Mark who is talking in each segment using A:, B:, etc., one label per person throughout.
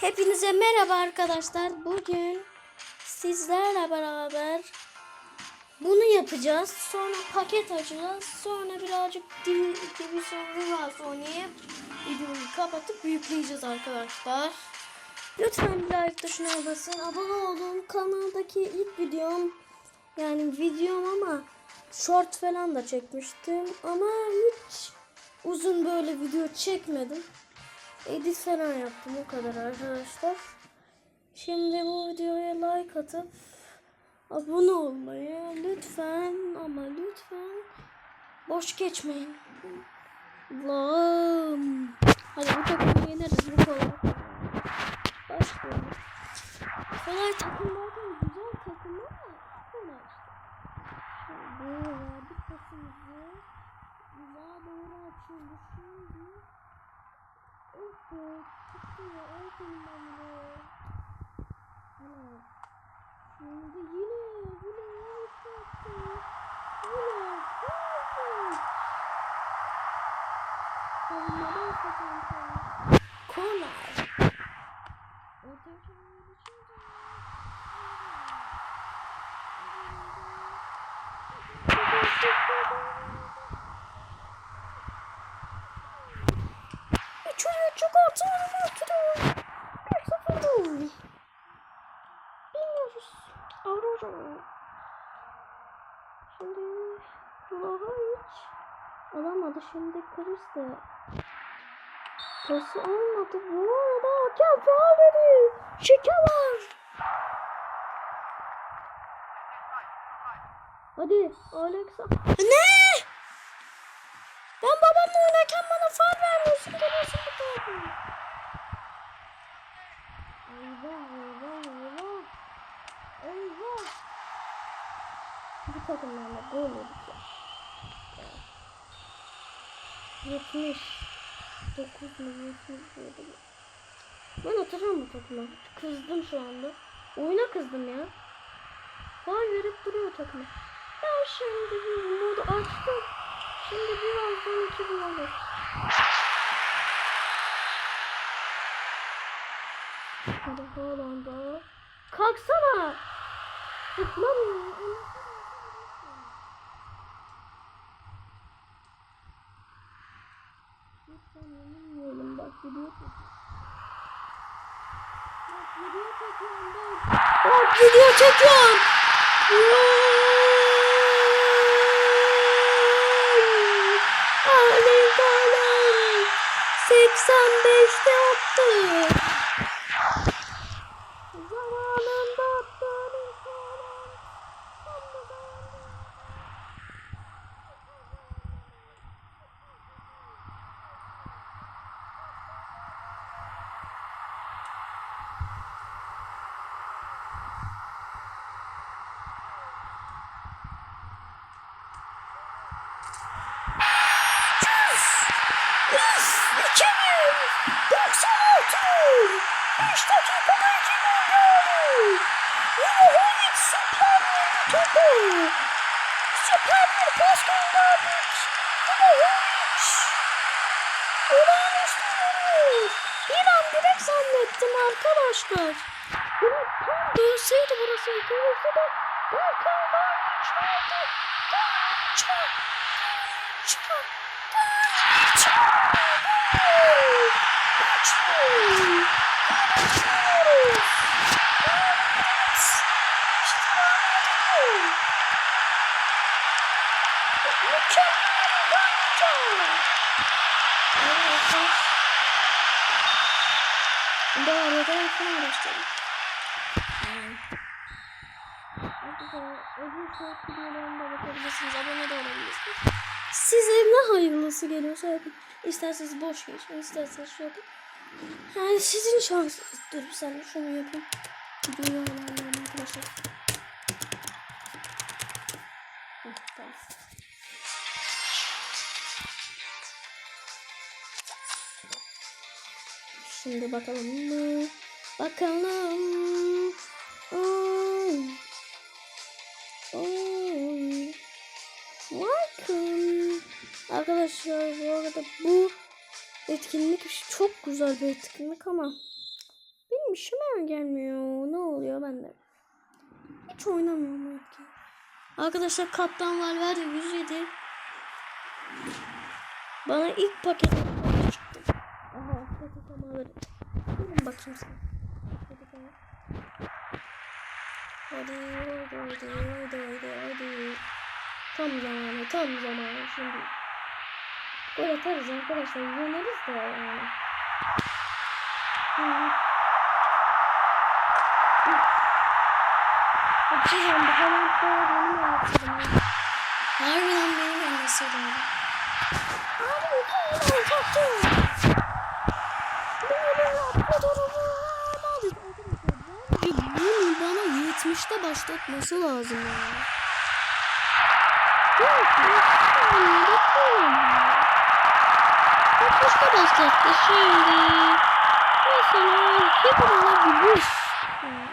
A: Hepinize merhaba arkadaşlar. Bugün sizlerle beraber bunu yapacağız. Sonra paket açacağız. Sonra birazcık divi- Division Rivals oynayıp videoyu kapatıp yükleyeceğiz arkadaşlar. Lütfen bir like tuşuna basın. Abone olun. Kanaldaki ilk videom yani videom ama short falan da çekmiştim. Ama hiç uzun böyle video çekmedim. Edit falan yaptım o kadar arkadaşlar. Şimdi bu videoya like atıp abone olmayı lütfen ama lütfen boş geçmeyin. Allah'ım. Hadi bu takımı yeneriz bu kolay. Başlayalım. Kolay takım derken güzel takım ama kolay işte. Şimdi verdik pasımızı. Güzel doğru açıldı şimdi. Çıkıyor. Aferin ben de. Hala. Şimdi yine, yine yanlış yaptı. Yine, evet. Savunmadan sapan sana. Korner. Orta çağrı dışında. Şuraya çok. Bir sıfır oldu. Bilmiyoruz. Aurora. Şimdi Blaha hiç alamadı. Şimdi Chris de pası almadı. Bu arada hakem faal dedi. Şike var. Hadi Alexa. Ne? Ben babamla oynarken bana far vermiyorsun. Eyvah eyvah eyvah. Eyvah. Bu takımlarla gol yedik ya. 70 9 mu 77 mi? Ben atacağım bu takıma. Kızdım şu anda. Oyuna kızdım ya. Far verip duruyor takıma. Ben şimdi bir modu açtım. Şimdi birazdan iki bulalım. Hadi Haaland'a. Kalksana. Zıplamıyor. Lütfen yenilmeyelim bak video çekiyorum. Bak video çekiyorum bak. Bak çekiyorum. Erling Haaland 85'te attı. Zannettim arkadaşlar. Direkt tam dönseydi burası yıkılırsa da Berkan Garnic verdi. Garnic var. Garnic var. Garnic Bu arada yapmaya başladım. Öbür videolarına bakabilirsiniz. Size ne hayırlısı geliyorsa yapın. İsterseniz boş geçin, isterseniz şu yapın. Yani sizin şansınız. Dur bir saniye şunu yapayım. Videoyu ayarlayalım arkadaşlar. Şimdi bakalım mı? Bakalım. Oy. Oy. Welcome. Arkadaşlar bu arada bu etkinlik çok güzel bir etkinlik ama Oğlum işime gelmiyor. Ne oluyor bende? Hiç oynamıyorum artık. Arkadaşlar Kaptan Valverde 107. Bana ilk paket alırım. Gelin bakayım sen. Hadi. Hadi hadi hadi hadi hadi. Tam zamanı tam zamanı şimdi. Gol atarız arkadaşlar. Yeneriz de yani. Hocam bu da benim hayatım. Harbiden benim annesiydim. Abi bu kadar tatlı. Böyle yapma durumu olmadı. Arkadaşlar bunu bana 70'te başlatması lazım bakıyorum. 60'ta başlattı şimdi. Mesela hep olabilir. Yani.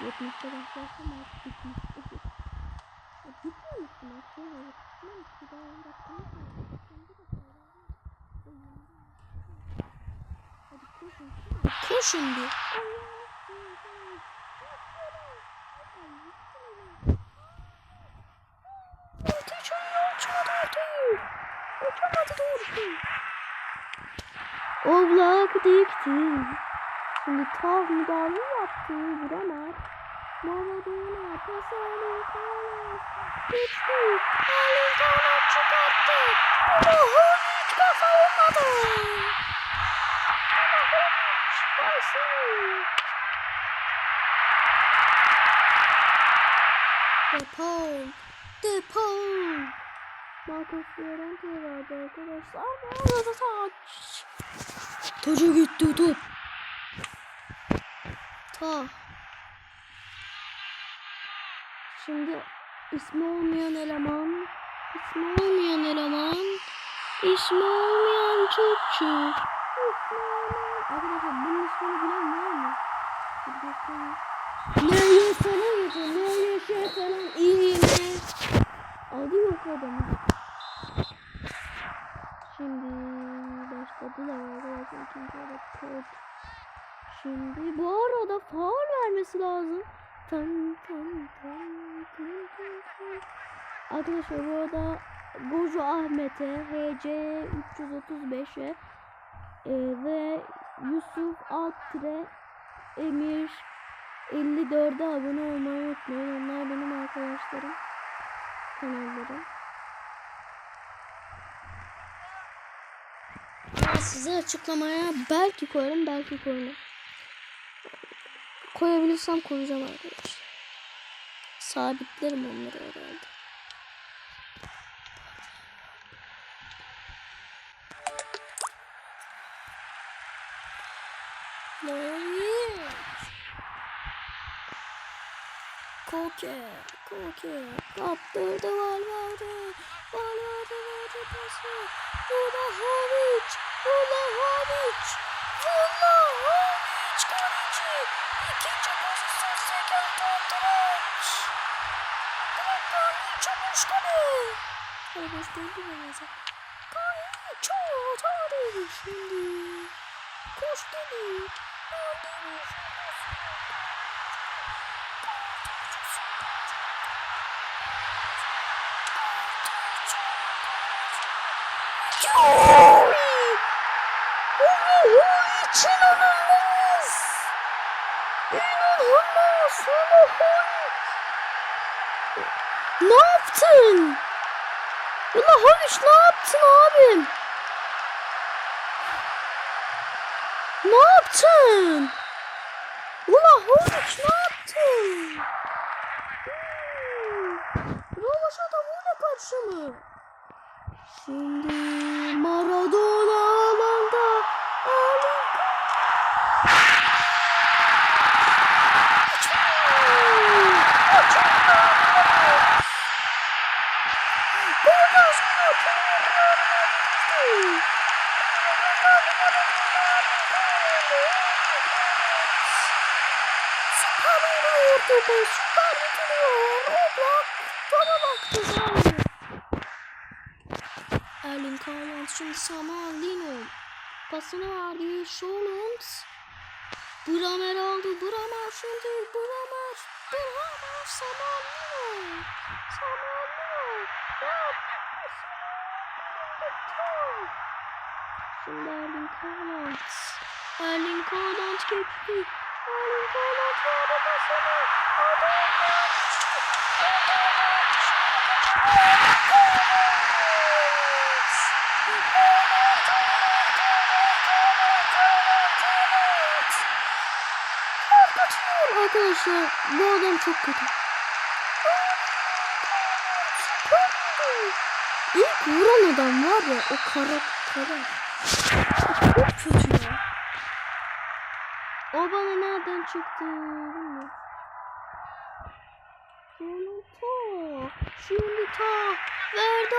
A: 70'te başlarsam artık bitmişti. Ya bitmemişti maç. Şöyle bitmemişti. Daha 10 dakikamız var. Hadi koşun. Koşun bir. Orta uçmadı ortayı. Uçamadı doğrusu. Oblak dikti. Şimdi tav müdahale yaptı. Vuramaz. Maradona pasını kalas. Geçti. Alın kanat çıkarttı. Ulan hiç kafa olmadı. Ayşe. De Paul. De Paul. Marcos Llorente vardı arkadaşlar. Orada taç. Taca gitti top. Ta. Şimdi ismi olmayan eleman. ismi olmayan eleman. ismi olmayan çocuk. İsmi olmayan. Arkadaşlar bunun ismini bilen var mı? Bir göstereyim. Ne yaşana geçiyor. Ne yaşa falan iyi mi? Adı yok adamın. Şimdi başladılar arkadaşlar. İkinci yarı kod. Şimdi bu arada faul vermesi lazım. Tan tan tan tan tan tan. Arkadaşlar bu arada Gojo Ahmet'e HC 335'e e, ve Yusuf Altre Emir 54'e abone olmayı unutmayın. Onlar benim arkadaşlarım. Kanallarım. Ben size açıklamaya belki koyarım belki koymam. Koyabilirsem koyacağım arkadaşlar. Sabitlerim onları herhalde. Koke, Koke, kaptırdı Valverde, Valverde verdi pası, Vlahovic, Vlahovic, Vlahovic kaleci, ikinci pozisyon seken Tontovic, Garniço boş kale, Kale boş değildi mi neyse, Garniço atardı şimdi, koştu bir, aldı Oy! İnanılmaz! İnanılmaz! Ne yaptın? Vlahovic ne yaptın abim? Ne yaptın? Vlahovic ne yaptın? Hmm. Rovaşata böyle karşı mı? Şimdi Maradona alanda alın. Süper bitiriyor. Oblak. Bana baktı sadece. Erling Haaland şimdi Samuel Lino pasını verdi. Scholund Bramer aldı. Bramer şimdi. Bramer. Bramer. Samanlı. Samanlı. Ya. Şimdi Erling Haaland. Erling Haaland geçti. Erling Haaland verdi pasını. Arkadaşlar bu adam çok kötü. İlk vuran adam var ya o kara kara. Çok kötü ya. O bana nereden çıktı bilmiyorum. Şimdi ta. Şimdi ta. Verdi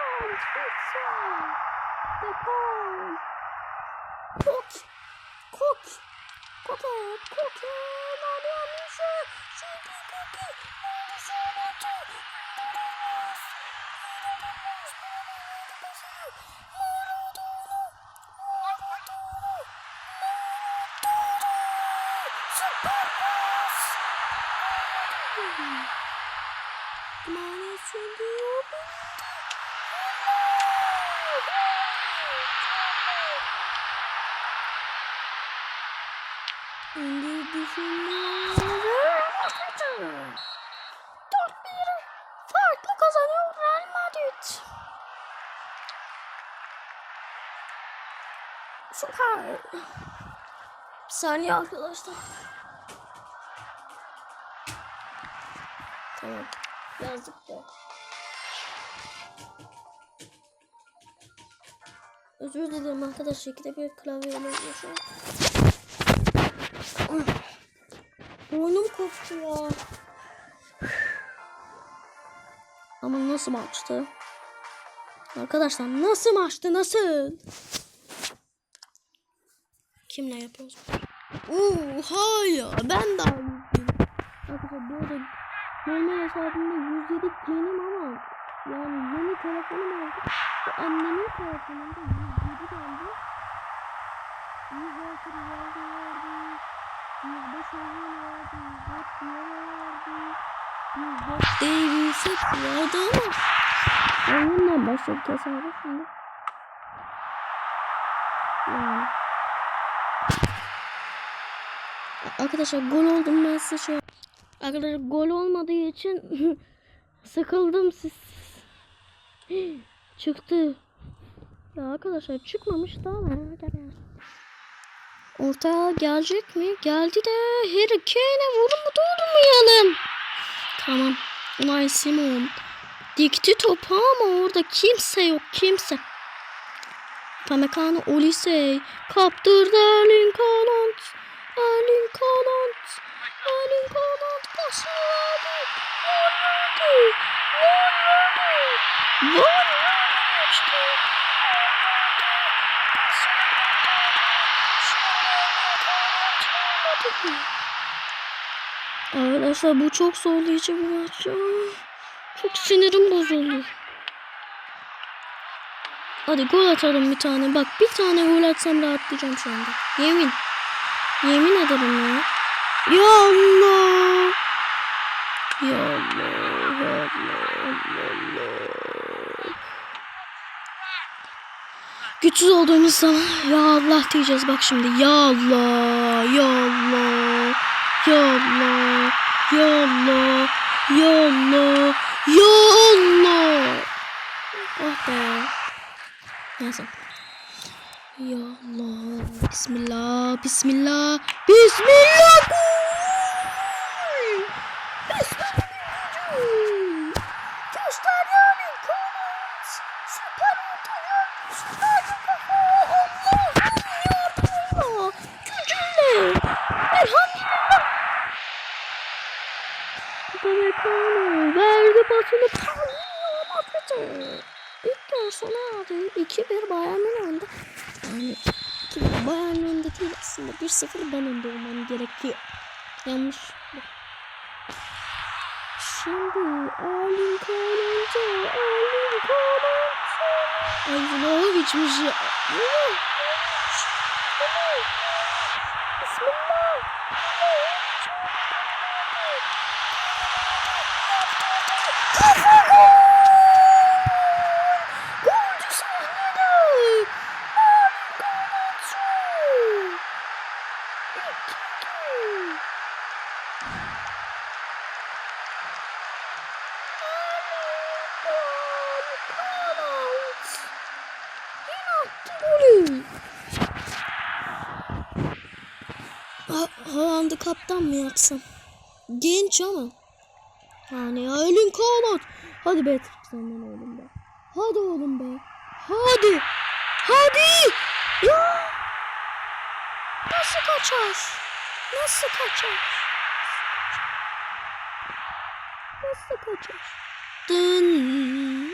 A: pond! It's on! The pond! Cook! Cook! Cookie! Cookie! なにはみせ !CP クッキーなんでそうなっちゃうれまれまれまるよ şimdi. Dört bir kazanıyor Real Madrid. Süper. Bir saniye arkadaşlar. Tamam. Yazdık da. Özür dilerim arkadaşlar. İkide bir klavyeyle uğraşıyorum. Boynum koptu ya. Ama nasıl maçtı? Arkadaşlar nasıl maçtı nasıl? Kimle yapıyoruz? Oha ya ben de aldım. Arkadaşlar bu arada normal hesabımda 107 genim ama yani yeni telefonum oldu. Annemin telefonunda 107 geldi. 106 Rivaldo vardı. 105 Ozan vardı. 104 Diarra vardı. 104 Davies hep vardı oyundan başladı tesadüf şimdi. Yani. Arkadaşlar gol oldum ben size şey Arkadaşlar gol olmadığı için sıkıldım siz. Çıktı. Ya arkadaşlar çıkmamış da merak ederim. Orta gelecek mi? Geldi de Harry Kane'e vurun mu durmayalım. Tamam. Unai Simon. Dikti topu ama orada kimse yok kimse. Pamecano Olisey. Kaptırdı Erling Haaland. Erling Haaland. Erling Haaland pasını verdi. Verdi. Gol verdi. Gol verdi. Arkadaşlar bu çok zorlayıcı bir maç ya. Çok sinirim bozuldu. Hadi gol atalım bir tane. Bak bir tane gol atsam rahatlayacağım şu anda. Yemin. Yemin ederim ya. Ya Allah. Güçsüz olduğumuz zaman ya Allah diyeceğiz bak şimdi. Ya Allah. Ya Allah. Ya Allah. Ya Allah. Ya Allah. Ya Allah. Oh be. Neyse. Ya Allah. Bismillah. Bismillah. Bismillah. Gol! Bismillah. Göster yani. Kovac. Süper ortaya. Süper kafa. Allah. Yardımıyla. Gücüyle. Elhamdülillah. Pamecano pasını. Tanrım affedin. İlk sona erdi. 2-1 Bayern Münih önde. Yani 2-1 Bayern önde değil aslında. 1-0 ben önde olmam gerekiyor. Yanlış. Şimdi Erling Haaland'a Erling Haaland'a Ay Vlahovic'miş ya. Bismillah. Haaland'ı kaptan mı yapsam? Genç ama. Yani Erling Haaland. Hadi be senden oğlum be. Hadi oğlum be. Hadi. Hadi. Ya. Nasıl kaçar? Nasıl kaçar? Nasıl kaçar? Dın.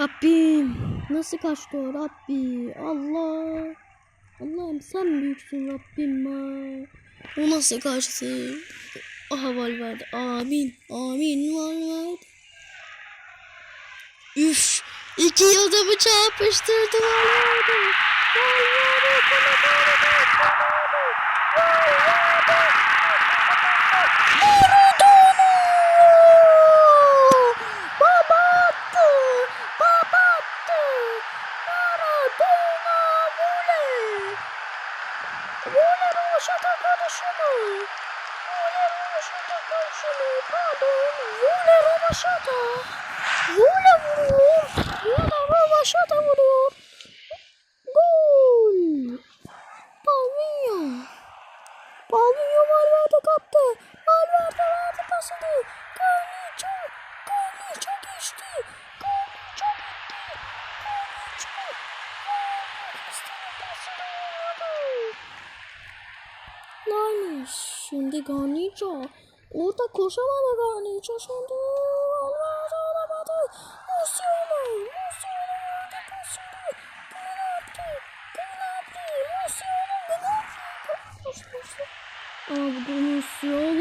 A: Rabbim nasıl kaçtı o Rabbi Allah Allah'ım sen büyüksün Rabbim ha. O nasıl kaçtı Aha Valverde amin. Amin. Valverde Üf. İki adamı çarpıştırdı. Valverde Valverde Valverde Valverde Maradona! Roşata! Voley vuruyor! Voley roşata vuruyor! Gol! Palminho! Palminho Valverde kaptı. Valverde verdi pasını. Garnicho. Garnicho geçti. Garnicho gitti. Garnicho. Garnicho'nun pasını vurdu. Garniç. Şimdi Garnicho. Orada koşamadı Garnicho. Şimdi Valverde alamadı. Musiala. Musiala verdi pasını. Gnabry. Gnabry. Musiala. Gnabry. Koş koş koş. Ama bu Musiala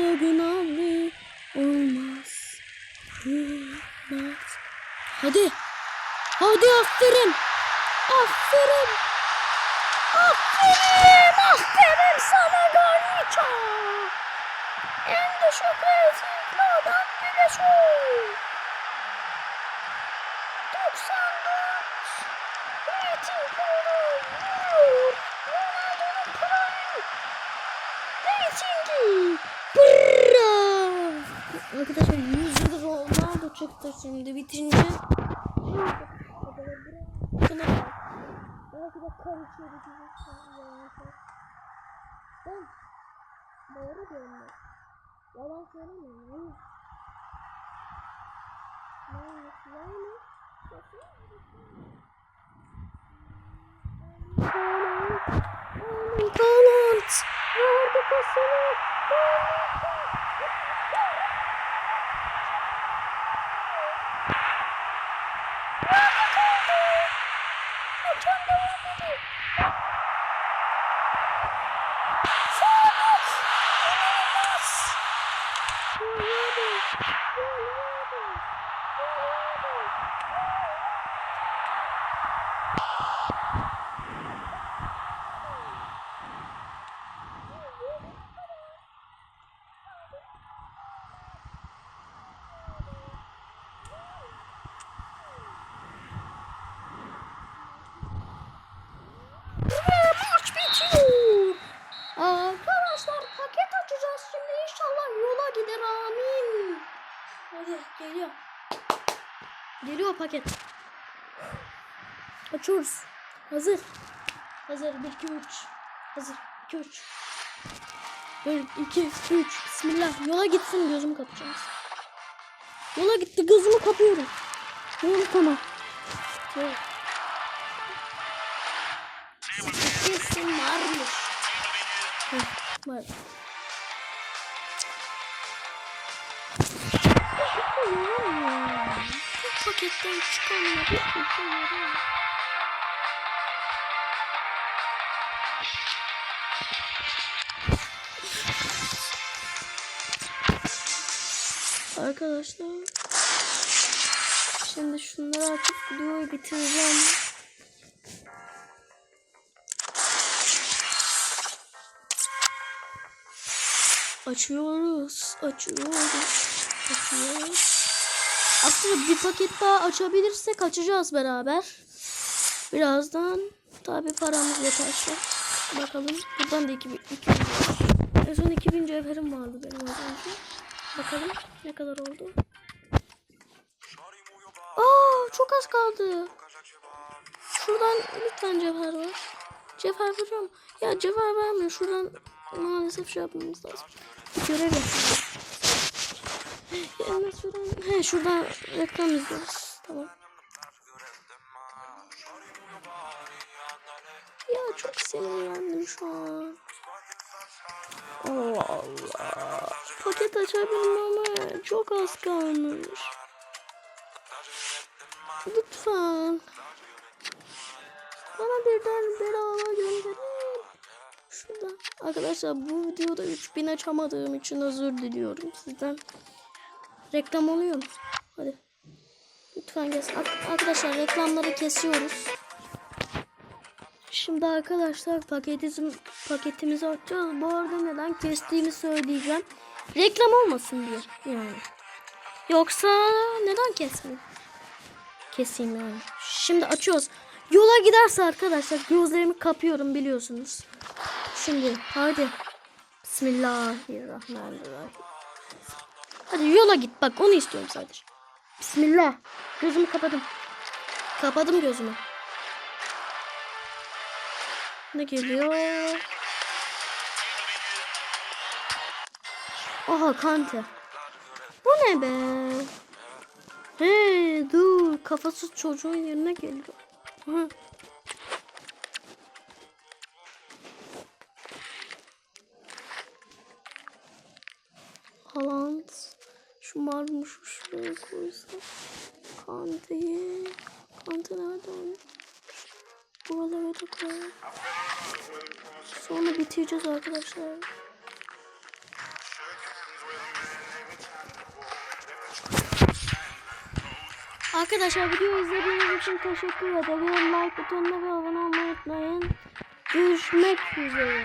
A: Arkadaşlar 100 yıl Ronaldo çıktı şimdi bitince. Belki de karışıyor Ben doğru diyorum. Yalan söylemiyorum. Yanlış. Yanlış. Yanlış. Haaland. Verdi pasını. Hakem devam ediyor. Sağlık. İnanılmaz. Valverde. Valverde. Valverde. Ve maç bitiyor. Arkadaşlar paket açacağız şimdi inşallah yola gider amin. Hadi geliyor. Geliyor paket. Açıyoruz. Hazır. Hazır 1 2 3. Hazır 2 3. 1 2 3. Bismillah. Yola gitsin gözümü kapayacağım. Yola gitti gözümü kapıyorum. Yola tamam. Yola. Kesin varmış. Hı, var. paketten çıkanları. Arkadaşlar Şimdi şunları artık videoyu bitireceğim. Açıyoruz Açıyoruz Açıyoruz. Aslında bir paket daha açabilirsek açacağız beraber. Birazdan tabi paramız yeterse. Bakalım. Buradan da 2000. 2000. En son 2000 cevherim vardı benim az önce. Bakalım ne kadar oldu. Aa çok az kaldı. Şuradan lütfen cevher var. Cevher veriyorum. Ya cevher vermiyor. Şuradan maalesef şey yapmamız lazım. Yapacağız. Ya şuradan, he şuradan reklam izliyoruz. Tamam. Ya çok sinirlendim şu an. Allah Allah. Paket açabilmem ama çok az kalmış. Lütfen. Bana birden bedava gönderin. Şurada. Arkadaşlar bu videoda 3000 açamadığım için özür diliyorum sizden. Reklam oluyor mu? Hadi. Lütfen kes. Ar- Arkadaşlar reklamları kesiyoruz. Şimdi arkadaşlar paketimiz, paketimizi açacağız. Bu arada neden kestiğimi söyleyeceğim. Reklam olmasın diye yani. Yoksa neden kesmeyeyim? Keseyim yani. Şimdi açıyoruz. Yola giderse arkadaşlar gözlerimi kapıyorum biliyorsunuz. Şimdi hadi. Bismillahirrahmanirrahim. Hadi yola git bak onu istiyorum sadece. Bismillah. Gözümü kapadım. Kapadım gözümü. Ne geliyor? Aha kante. Bu ne be? Hey dur kafasız çocuğun yerine geliyor. Aha. Marmuşu şuraya koysam. Kante'yi. Kante nerede onu? Buralara da koyalım. Sonra bitireceğiz arkadaşlar. Arkadaşlar video izlediğiniz için teşekkür ederim. Like butonuna ve abone olmayı unutmayın. Görüşmek üzere.